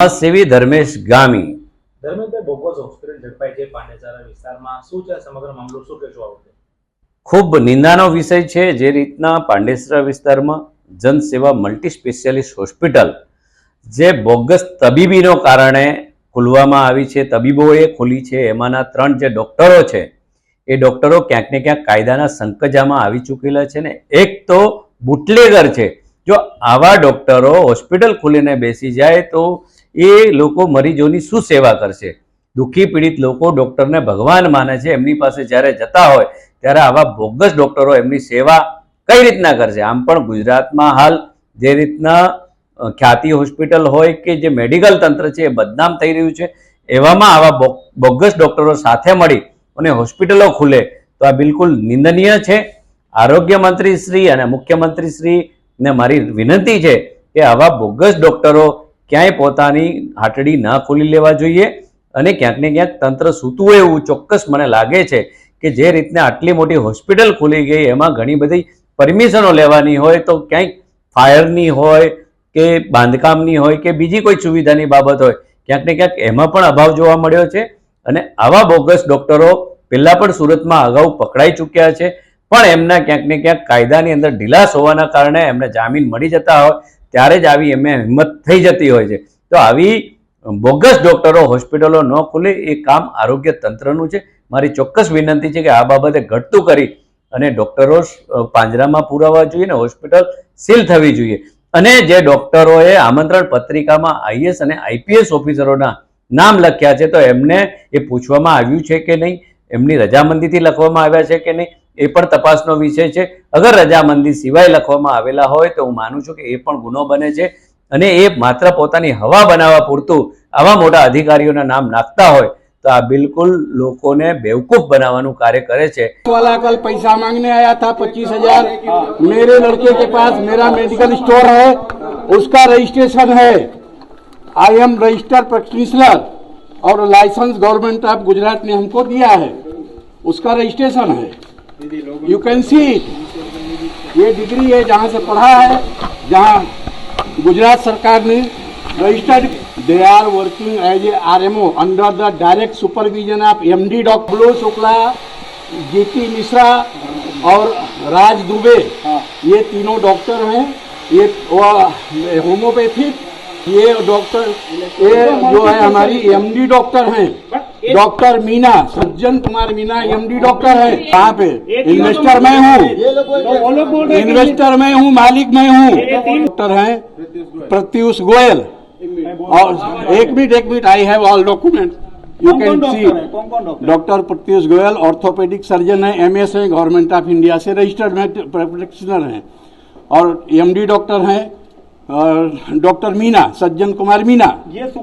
સેવી ધર્મેશ ગામી. ખૂબ નિંદાનો વિષય છે જે રીતના પાંડેસરા વિસ્તારમાં જનસેવા મલ્ટી સ્પેશિયાલિસ્ટ હોસ્પિટલ જે બોગસ તબીબીનો કારણે ખોલવામાં આવી છે. તબીબોએ ખોલી છે. એમાંના ત્રણ જે ડૉક્ટરો છે એ ડૉક્ટરો ક્યાંક ને ક્યાંક કાયદાના સંકજામાં આવી ચૂકેલા છે ને એક તો બુટલેગર છે. જો આવા ડૉક્ટરો હોસ્પિટલ ખોલીને બેસી જાય તો એ લોકો મરીજોની શું સેવા કરશે? દુઃખી પીડિત લોકો ડૉક્ટરને ભગવાન માને છે. એમની પાસે જ્યારે જતા હોય, ત્યારે આવા બોગસ ડૉક્ટરો એમની સેવા કઈ રીતના કરશે? આમ પણ ગુજરાતમાં હાલ જે રીતના ખ્યાતિ હોસ્પિટલ હોય કે જે મેડિકલ તંત્ર છે એ બદનામ થઈ રહ્યું છે. એવામાં આવા બોગસ ડૉક્ટરો સાથે મળી અને હોસ્પિટલો ખુલે, તો આ બિલકુલ નિંદનીય છે. આરોગ્ય મંત્રી શ્રી અને મુખ્યમંત્રી શ્રી ને મારી વિનંતી છે કે આવા બોગસ ડૉક્ટરો ક્યાંય પોતાની હાટડી ન ખોલી લેવા જોઈએ અને ક્યાંક ને ક્યાંક તંત્ર સૂતું હોય એવું ચોક્કસ મને લાગે છે કે જે રીતના આટલી મોટી હોસ્પિટલ ખુલી ગઈ, એમાં ઘણી બધી પરમિશનો લેવાની હોય તો ક્યાંક ફાયરની હોય કે બાંધકામની હોય કે બીજી કોઈ સુવિધાની બાબત હોય, ક્યાંક ને ક્યાંક એમાં પણ અભાવ જોવા મળ્યો છે અને આવા બોગસ ડૉક્ટરો પહેલાં પણ સુરતમાં અગાઉ પકડાઈ ચૂક્યા છે, પણ એમના ક્યાંક ને ક્યાંક કાયદાની અંદર ઢીલાસ હોવાના કારણે એમને જામીન મળી જતા હોય ત્યારે જ આવી એમને હિંમત થઈ જતી હોય છે. તો આવી બોગસ ડૉક્ટરો હોસ્પિટલો ન ખુલે એ કામ આરોગ્ય તંત્રનું છે. મારી ચોક્કસ વિનંતી છે કે આ બાબતે ઘટતું કરી અને ડૉક્ટરો પાંજરામાં પુરાવા જોઈએ ને હોસ્પિટલ સીલ થવી જોઈએ. અને જે ડૉક્ટરોએ આમંત્રણ પત્રિકામાં આઈએસ અને આઈપીએસ ઓફિસરોના નામ લખ્યા છે, તો એમને એ પૂછવામાં આવ્યું છે કે નહીં? એમની રજામંદીથી લખવામાં આવ્યા છે કે નહીં? એ પણ તપાસનો વિષય છે અગર રજામંદી સિવાય લખવામાં આવેલા હોય તો હું માનું છું કે એ પણ ગુનો બને છે અને એ માત્ર પોતાની હવા બનાવવા પૂરતું આવા મોટા અધિકારીઓના નામ નાખતા હોય તો આ બિલકુલ લોકોને બેવકૂફ બનાવવાનું કાર્ય કરે છે वाला कल पैसा मांगने आया था पच्चीस हजार मेरे लड़के के पास मेरा मेडिकल स्टोर है उसका रजिस्ट्रेशन है आई एम रजिस्टर्ड प्रैक्टिशनर और लाइसेंस गवर्नमेंट ऑफ गुजरात ने हमको दिया है उसका रजिस्ट्रेशन है यू कैन सी ये डिग्री है जहाँ से पढ़ा है जहाँ गुजरात सरकार ने registered they are working as a R M O under the direct supervision of M D doctor Shukla जीती मिश्रा और राज दुबे ये तीनों डॉक्टर हैं. ये होम्योपैथिक ये डॉक्टर ये जो है हमारी एमडी डॉक्टर हैं. Doctor Meena Sajjan Kumar Meena MD doctor है। कहाँ पे? इन्वेस्टर मैं हूँ। इन्वेस्टर मैं हूँ मालिक मैं हूँ। डॉक्टर हैं प्रत्युष गोयल। और एक मिनट एक minute I have all document you can see doctor Pratyush Goyal orthopaedic surgeon है एमएस है गवर्नमेंट ऑफ़ इंडिया से रजिस्टर्ड प्रैक्टिशनर हैं। और एमडी डॉक्टर हैं और डॉक्टर मीना सज्जन कुमार मीना।